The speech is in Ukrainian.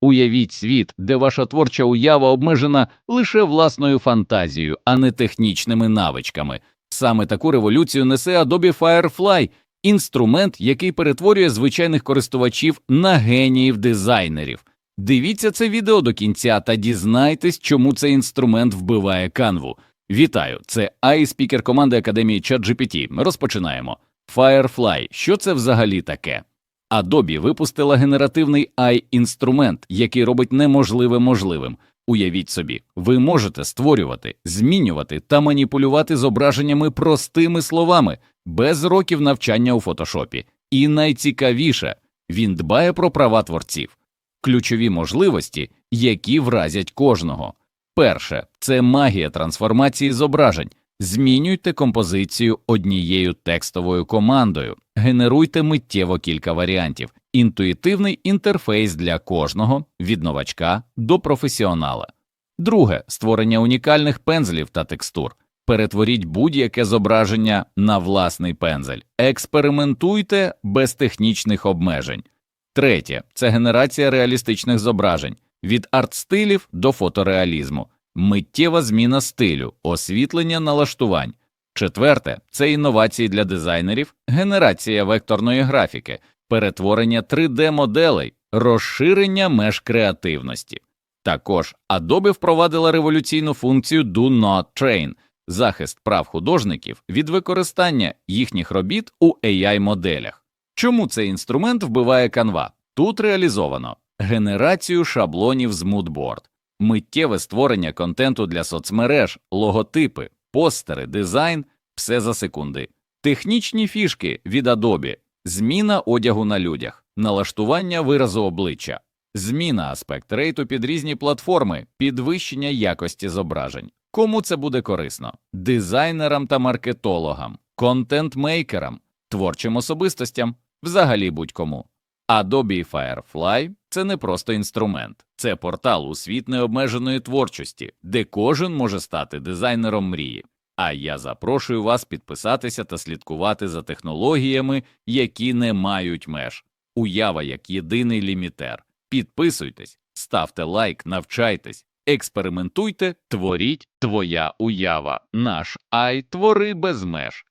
Уявіть світ, де ваша творча уява обмежена лише власною фантазією, а не технічними навичками. Саме таку революцію несе Adobe Firefly – інструмент, який перетворює звичайних користувачів на геніїв дизайнерів. Дивіться це відео до кінця та дізнайтесь, чому цей інструмент вбиває канву. Вітаю, це AI спікер команди Академії ChatGPT. Розпочинаємо. Firefly. Що це взагалі таке? Adobe випустила генеративний AI-інструмент, який робить неможливе можливим. Уявіть собі, ви можете створювати, змінювати та маніпулювати зображеннями простими словами, без років навчання у фотошопі. І найцікавіше, він дбає про права творців, ключові можливості, які вразять кожного. Перше це магія трансформації зображень. Змінюйте композицію однією текстовою командою, генеруйте миттєво кілька варіантів, інтуїтивний інтерфейс для кожного від новачка до професіонала. Друге. Створення унікальних пензлів та текстур. Перетворіть будь-яке зображення на власний пензель, експериментуйте без технічних обмежень. Третє. Це генерація реалістичних зображень. Від арт-стилів до фотореалізму, миттєва зміна стилю, освітлення налаштувань. Четверте це інновації для дизайнерів, генерація векторної графіки, перетворення 3D-моделей, розширення меж креативності. Також Adobe впровадила революційну функцію Do Not Train – захист прав художників від використання їхніх робіт у AI-моделях. Чому цей інструмент вбиває Canva? Тут реалізовано генерацію шаблонів з Moodboard, миттєве створення контенту для соцмереж, логотипи, постери, дизайн – все за секунди, технічні фішки від Adobe, зміна одягу на людях, налаштування виразу обличчя, зміна аспект рейту під різні платформи, підвищення якості зображень. Кому це буде корисно? Дизайнерам та маркетологам, контент-мейкерам, творчим особистостям, взагалі будь-кому. Adobe Firefly – це не просто інструмент, це портал у світ необмеженої творчості, де кожен може стати дизайнером мрії. А я запрошую вас підписатися та слідкувати за технологіями, які не мають меж. Уява як єдиний лімітер. Підписуйтесь, ставте лайк, навчайтесь, експериментуйте, творіть твоя уява. Наш ай твори без меж.